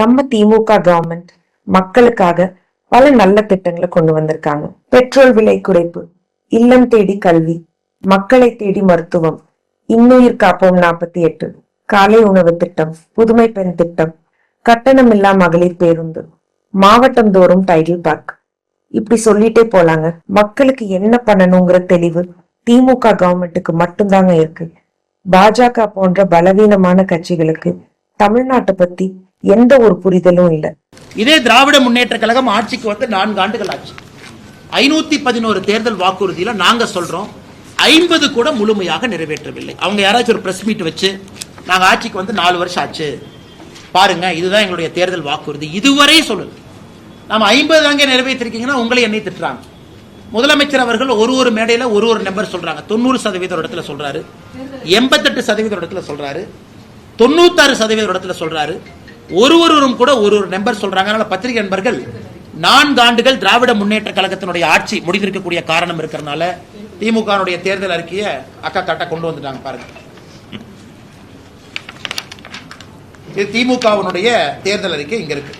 நம்ம திமுக கவர்மெண்ட் மக்களுக்காக பல நல்ல திட்டங்களை கொண்டு வந்திருக்காங்க. பெட்ரோல் விலை குறைப்பு இல்லம் தேடி கல்வி மக்களை தேடி மருத்துவம் இன்னுயிர் காப்போம் நாற்பத்தி எட்டு காலை உணவு திட்டம் புதுமை பெண் திட்டம் கட்டணமில்லா மகளிர் பேருந்து மாவட்டம் தோறும் டைடில் பார்க். இப்படி சொல்லிட்டே போலாங்க. மக்களுக்கு என்ன பண்ணணுங்கிற தெளிவு திமுக கவர்மெண்ட்டுக்கு மட்டும்தாங்க இருக்கு. பாஜக போன்ற பலவீனமான கட்சிகளுக்கு தமிழ்நாட்டை பத்தி எந்த ஒரு புரிதலும் இல்ல. இதே திராவிட முன்னேற்ற கழகம் ஆட்சிக்கு வந்து நான்கு ஆண்டுகள் ஆச்சு. ஐநூத்தி பதினோரு தேர்தல் வாக்குறுதியில நாங்க சொல்றோம் ஐம்பது கூட முழுமையாக நிறைவேற்றவில்லை. அவங்க யாராச்சும் ஒரு பிரஸ் மீட் வச்சு நாங்க ஆட்சிக்கு வந்து நாலு வருஷம் ஆச்சு. பாருங்க இதுதான் எங்களுடைய தேர்தல் வாக்குறுதி. இதுவரை சொல்லல. நாம ஐம்பது தாங்க நிறைவேற்றிருக்கீங்கன்னா உங்களை என்னை திட்டுறாங்க. முதலமைச்சர் அவர்கள் ஒரு ஒரு மேடையில ஒரு ஒரு நம்பர் சொல்றாங்க. தொண்ணூறு சதவீதம் இடத்துல சொல்றாரு. எண்பத்தெட்டு சதவீதம் இடத்துல சொல்றாரு. தொண்ணூத்தாறு சதவீதம் இடத்துல சொல்றாரு. ஒருவரும் கூட ஒரு ஒரு நம்பர் சொல்றாங்க. அதனால பத்திரிகை நண்பர்கள் நான்கு ஆண்டுகள் திராவிட முன்னேற்ற கழகத்தினுடைய ஆட்சி முடிந்திருக்கக்கூடிய காரணம் இருக்கிறனால திமுக தேர்தல் அறிக்கையை அக்கா கரெக்டாக கொண்டு வந்துட்டாங்க பாருங்க. இது திமுகவினுடைய தேர்தல் அறிக்கை இங்க இருக்கு.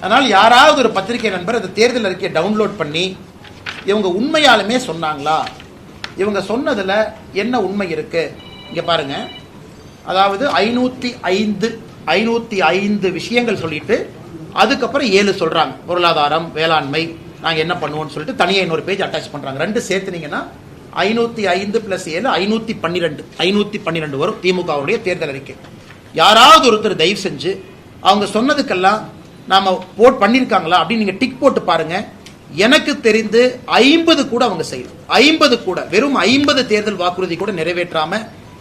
அதனால் யாராவது ஒரு பத்திரிகை நண்பர் அந்த தேர்தல் அறிக்கையை டவுன்லோட் பண்ணி இவங்க உண்மையாலுமே சொன்னாங்களா? இவங்க சொன்னதுல என்ன உண்மை இருக்கு? இங்க பாருங்க. அதாவது ஐநூத்தி ஐந்து ஐநூத்தி ஐந்து விஷயங்கள் சொல்லிட்டு அதுக்கப்புறம் ஏழு சொல்றாங்க. பொருளாதாரம் வேளாண்மை நாங்கள் என்ன பண்ணுவோம்னு சொல்லிட்டு தனியாக இன்னொரு பேஜ் அட்டாச் பண்றாங்க. ரெண்டு சேர்த்துனீங்கன்னா ஐநூத்தி ஐந்து பிளஸ் ஏழு ஐநூத்தி பன்னிரெண்டு. ஐநூத்தி பன்னிரெண்டு வரும் திமுகவுடைய தேர்தல் அறிக்கை. யாராவது ஒருத்தர் தயவு செஞ்சு அவங்க சொன்னதுக்கெல்லாம் நாம போட் பண்ணிருக்காங்களா அப்படின்னு நீங்க டிக் போட்டு பாருங்க. எனக்கு தெரிந்து ஐம்பது கூட அவங்க செய்யணும் ஐம்பது கூட வெறும் ஐம்பது தேர்தல் வாக்குறுதி கூட நிறைவேற்றாம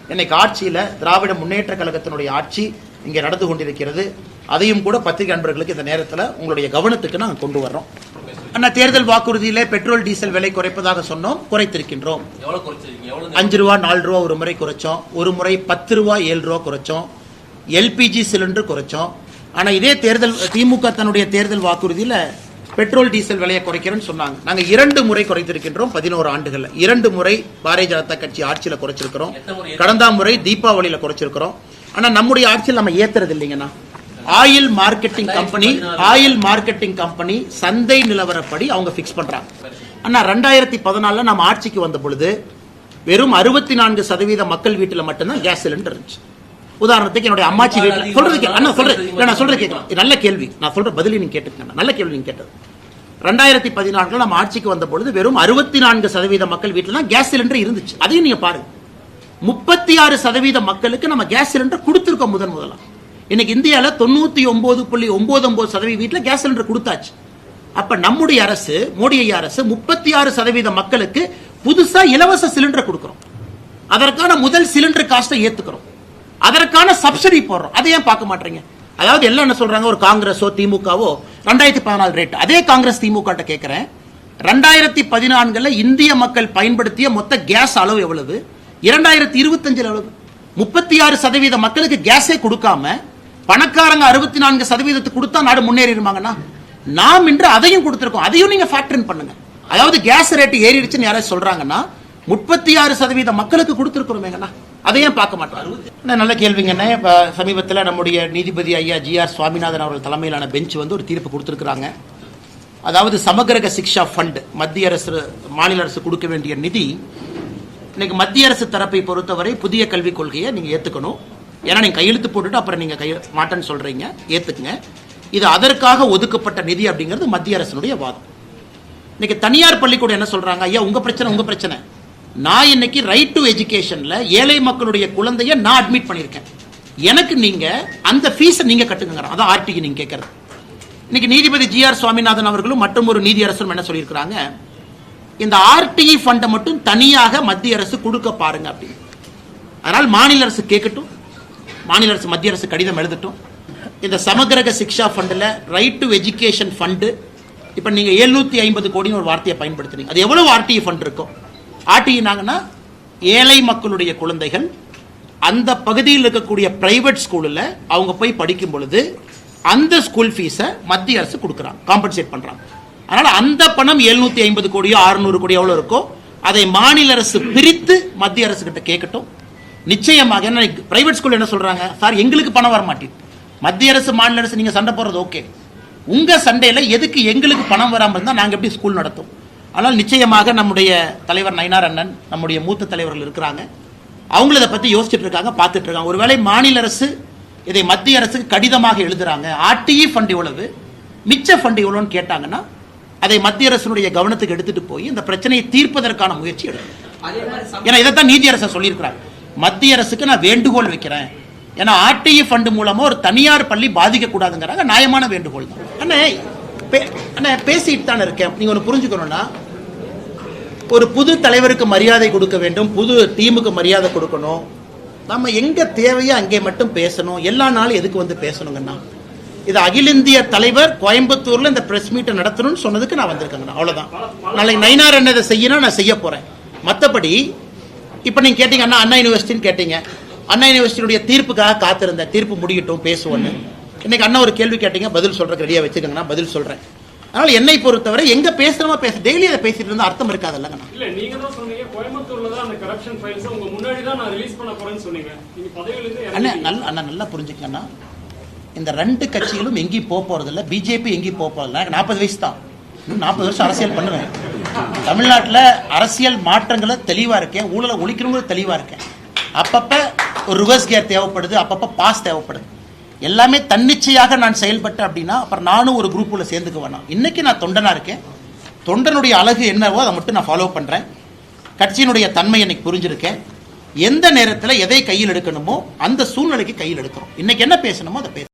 இன்னைக்கு ஆட்சியில திராவிட முன்னேற்ற கழகத்தினுடைய ஆட்சி இங்க நடந்து கொண்டிருக்கிறது. அதையும் கூட பத்திரிகை நண்பர்களுக்கு இந்த நேரத்துல உங்களுடைய கவனத்துக்கு நாங்க கொண்டு வர்றோம். அண்ணா தேர்தல் வாக்குறுதியில பெட்ரோல் டீசல் விலை குறைப்பதாக சொன்னோம். குறைத்திருக்கின்றோம். அஞ்சு ரூபா நாலு ரூபா ஒரு முறை குறைச்சோம். ஒரு முறை பத்து ரூபா ஏழு ரூபா குறைச்சோம். LPG cylinder குறைச்சோம். ஆனா இதே தேர்தல் திமுக தன்னுடைய தேர்தல் வாக்குறுதியில பெட்ரோல் டீசல் விலையை குறைக்கிறேன்னு சொன்னாங்க. நாங்க இரண்டு முறை குறைத்திருக்கின்றோம் பதினோரு ஆண்டுகள்ல. இரண்டு முறை பாரதிய ஜனதா கட்சி ஆட்சியில குறைச்சிருக்கிறோம். கடந்த முறை தீபாவளியில குறைச்சிருக்கிறோம். ஆனா நம்முடைய ஆட்சியில் நம்ம ஏத்துறது இல்லைங்கண்ணா oil marketing company oil marketing company சந்தை நிலவரப்படி அவங்க ஃபிக்ஸ் பண்றாங்க. அண்ணா ரெண்டாயிரத்தி பதினாலுல நம்ம ஆட்சிக்கு வந்த பொழுது வெறும் அறுபத்தி நான்கு சதவீத மக்கள் வீட்டுல மட்டும்தான் கேஸ் சிலிண்டர் இருந்துச்சு. உதாரணத்துக்கு என்னுடைய அம்மாச்சி வீட்டுல சொல்றது அண்ணா சொல்றேன். நான் சொல்றது கேட்கலாம். நல்ல கேள்வி. நான் சொல்ற பதிலை நீங்க கேட்டுக்கங்க. நல்ல கேள்வி நீங்க கேட்டது. ரெண்டாயிரத்தி பதினான்குல நம்ம ஆட்சிக்கு வந்த பொழுது வெறும் அறுபத்தி நான்கு சதவீத மக்கள் வீட்டுல தான் கேஸ் சிலிண்டர் இருந்துச்சு. அதையும் நீங்க பாருங்க. முப்பத்தி ஆறு சதவீத மக்களுக்கு நம்ம கேஸ் சிலிண்டர் கொடுத்துருக்கோம் முதன் முதலா. இன்னைக்கு இந்தியால தொண்ணூத்தி ஒன்பது புள்ளி ஒன்பது ஒன்பது சதவீத வீட்டுல கேஸ் சிலிண்டர் கொடுத்தாச்சு. அப்ப நம்முடைய அரசு மோடி ஐயா அரசு முப்பத்தி ஆறு சதவீத மக்களுக்கு புதுசா இலவச சிலிண்டர் கொடுக்கிறோம். அதற்கான முதல் சிலிண்டர் காஸ்ட்டை ஏத்துக்கிறோம். அதற்கான சப்சிடி போடுறோம். அதை ஏன் பார்க்க மாட்டீங்க? அதாவது எல்லாம் என்ன சொல்றாங்க? ஒரு காங்கிரஸோ திமுகவோ ரெண்டாயிரத்தி பதினாலு ரேட் அதே காங்கிரஸ் திமுக கேட்கிறேன் ரெண்டாயிரத்தி பதினான்குல இந்திய மக்கள் பயன்படுத்திய மொத்த கேஸ் அளவு எவ்வளவு? இரண்டாயிரத்தி இருபத்தஞ்சில் எவ்வளவு முப்பத்தி ஆறு சதவீத மக்களுக்கு கேஸே கொடுக்காம பணக்காரங்க அறுபத்தி நான்கு சதவீதத்துக்கு கொடுத்தா நாடு முன்னேறிடுவாங்கன்னா நாம் இன்று அதையும் கொடுத்துருக்கோம். அதையும் நீங்க ஃபேக்டரின் பண்ணுங்க. அதாவது கேஸ் ரேட்டு ஏறிடுச்சுன்னு யாராவது சொல்றாங்கன்னா முப்பத்தி ஆறு சதவீத மக்களுக்கு கொடுத்திருக்கிறோமேங்கண்ணா. அதையும் பார்க்க மாட்டோம் நல்ல கேள்விங்கண்ணே இப்போ சமீபத்தில் நம்முடைய நீதிபதி ஐயா ஜி ஆர் சுவாமிநாதன் அவர்கள் தலைமையிலான பெஞ்ச் வந்து ஒரு தீர்ப்பு கொடுத்துருக்குறாங்க. அதாவது சமகிரக சிக்ஷா ஃபண்ட் மத்திய அரசு மாநில அரசு கொடுக்க வேண்டிய நிதி இன்னைக்கு மத்திய அரசு தரப்பை பொறுத்தவரை புதிய கல்விக் கொள்கையை நீங்கள் ஏற்றுக்கணும் ஏன்னா நீங்கள் கையெழுத்து போட்டுட்டு அப்புறம் நீங்கள் கை மாட்டேன்னு சொல்கிறீங்க ஏற்றுக்குங்க இது அதற்காக ஒதுக்கப்பட்ட நிதி அப்படிங்கிறது மத்திய அரசினுடைய வாதம். இன்னைக்கு தனியார் பள்ளிக்கூடம் என்ன சொல்கிறாங்க ஐயா உங்கள் பிரச்சனை உங்கள் பிரச்சனை. நான் இன்னைக்கு ரைட் டு எஜுகேஷன்ல ஏழை மக்களுடைய குழந்தைய நான் அட்மிட் பண்ணியிருக்கேன். எனக்கு நீங்க அந்த ஃபீஸை நீங்க கட்டுங்க அதான் ஆர்டிக்கு நீங்க கேட்கறது இன்னைக்கு நீதிபதி ஜி ஆர் சுவாமிநாதன் அவர்களும் மற்றும் ஒரு நீதி என்ன சொல்லியிருக்கிறாங்க? இந்த ஆர்டிஇ ஃபண்டை மட்டும் தனியாக மத்திய அரசு கொடுக்க பாருங்க அப்படின்னு. அதனால் மாநில அரசு கேட்கட்டும் மாநில அரசு மத்திய அரசு கடிதம் எழுதட்டும். இந்த சமகிரக சிக்ஷா ஃபண்டில் ரைட் டு எஜுகேஷன் ஃபண்டு இப்போ நீங்கள் எழுநூத்தி ஐம்பது கோடின்னு ஒரு வார்த்தையை பயன்படுத்துறீங்க. அது எவ்வளோ ஆர்டிஇ ஃபண்ட் இருக்கும் ஆட்டினாங்கன்னா ஏழை மக்களுடைய குழந்தைகள் அந்த பகுதியில் இருக்கக்கூடிய பிரைவேட் ஸ்கூலில் அவங்க போய் படிக்கும் பொழுது அந்த ஸ்கூல் ஃபீஸை மத்திய அரசு கொடுக்குறாங்க காம்பன்சேட் பண்ணுறாங்க அதனால் அந்த பணம் எழுநூற்றி ஐம்பது கோடியோ அறுநூறு கோடியோ எவ்வளோ இருக்கோ அதை மாநில அரசு பிரித்து மத்திய அரசு கிட்ட கேட்கட்டும். நிச்சயமாக என்ன பிரைவேட் ஸ்கூல் என்ன சொல்கிறாங்க சார் எங்களுக்கு பணம் வர மாட்டேங்குது மத்திய அரசு மாநில அரசு நீங்கள் சண்டை போடுறது ஓகே உங்கள் சண்டையில் எதுக்கு எங்களுக்கு பணம் வராமல் இருந்தால் நாங்கள் எப்படி ஸ்கூல் நடத்தும்? ஆனால் நிச்சயமாக நம்முடைய தலைவர் நயினார் அண்ணன் நம்முடைய மூத்த தலைவர்கள் இருக்கிறாங்க. அவங்கள இதை பற்றி யோசிச்சுட்டு இருக்காங்க பார்த்துட்டு இருக்காங்க. ஒருவேளை மாநில அரசு இதை மத்திய அரசுக்கு கடிதமாக எழுதுறாங்க. ஆர்டிஇ ஃபண்ட் இவ்வளவு மிச்ச ஃபண்ட் எவ்வளோன்னு கேட்டாங்கன்னா அதை மத்திய அரசினுடைய கவனத்துக்கு எடுத்துட்டு போய் இந்த பிரச்சனையை தீர்ப்பதற்கான முயற்சி எடுக்கணும் ஏன்னா இதைத்தான் நீதி அரசு சொல்லியிருக்கிறாங்க மத்திய அரசுக்கு நான் வேண்டுகோள் வைக்கிறேன். ஏன்னா ஆர்டிஇ ஃபண்ட் மூலமா ஒரு தனியார் பள்ளி பாதிக்க கூடாதுங்கிறாங்க நியாயமான வேண்டுகோள் தான். அண்ணே அண்ணே பேசிட்டு தானே இருக்கேன். நீங்க ஒன்று புரிஞ்சுக்கணும்னா ஒரு புது தலைவருக்கு மரியாதை கொடுக்க வேண்டும் புது டீமுக்கு மரியாதை கொடுக்கணும். நம்ம எங்க தேவையோ அங்கே மட்டும் பேசணும். எல்லா நாளும் எதுக்கு வந்து பேசணுங்கண்ணா? இது அகில இந்திய தலைவர் கோயம்புத்தூர்ல இந்த பிரஸ் மீட்டை நடத்தணும்னு சொன்னதுக்கு நான் வந்திருக்கேங்கண்ணா. அவ்வளவுதான். நாளைக்கு நைனார் என்ன இதை செய்யணும் நான் செய்ய போறேன். மற்றபடி இப்போ நீங்க கேட்டீங்க அண்ணா அண்ணா யூனிவர்சிட்டின்னு கேட்டீங்க. அண்ணா யூனிவர்சிட்டியுடைய தீர்ப்புக்காக காத்திருந்தேன். தீர்ப்பு முடியட்டும் பேசுவோன்னு. இன்னைக்கு அண்ணா ஒரு கேள்வி கேட்டீங்க பதில் சொல்றதுக்கு ரெடியா வச்சுக்கோங்கண்ணா பதில் சொல்றேன். அதனால என்னை பொறுத்தவரை எங்க பேசுறோமோ பேச டெய்லி அதை பேசிட்டு இருந்தா அர்த்தம் இருக்காதுல்லங்கண்ணா இல்ல நீங்க தான் சொன்னீங்க கோயம்புத்தூர்ல தான் அந்த கரப்ஷன் ஃபைல்ஸ் உங்க முன்னாடி தான் நான் ரிலீஸ் பண்ண போறேன்னு சொன்னீங்க. நீங்க பதவியில இருந்து அண்ணா. நல்ல அண்ணா நல்லா புரிஞ்சுக்கண்ணா இந்த ரெண்டு கட்சிகளும் எங்கேயும் போக போறதில்ல பிஜேபி எங்கேயும் போக போறதில்ல எனக்கு நாற்பது வயசு தான். இன்னும் நாற்பது வருஷம் அரசியல் பண்ணுவேன். தமிழ்நாட்டில் அரசியல் மாற்றங்களை தெளிவா இருக்கேன். ஊழலை ஒழிக்கணுங்கிற தெளிவா இருக்கேன். அப்பப்ப ஒரு ரிவர்ஸ் கியர் தேவைப்படுது அப்பப்ப பாஸ் தேவைப்படுது. எல்லாமே தன்னிச்சையாக நான் செயல்பட்டேன் அப்படின்னா அப்புறம் நானும் ஒரு குரூப்பில் சேர்ந்துக்க வேணாம். இன்னைக்கு நான் தொண்டனாக இருக்கேன். தொண்டனுடைய அழகு என்னவோ அதை மட்டும் நான் ஃபாலோ பண்ணுறேன் கட்சியினுடைய தன்மை இன்னைக்கு புரிஞ்சிருக்கேன். எந்த நேரத்தில் எதை கையில் எடுக்கணுமோ அந்த சூழ்நிலைக்கு கையில் எடுக்கிறோம். இன்னைக்கு என்ன பேசணுமோ அதை பேச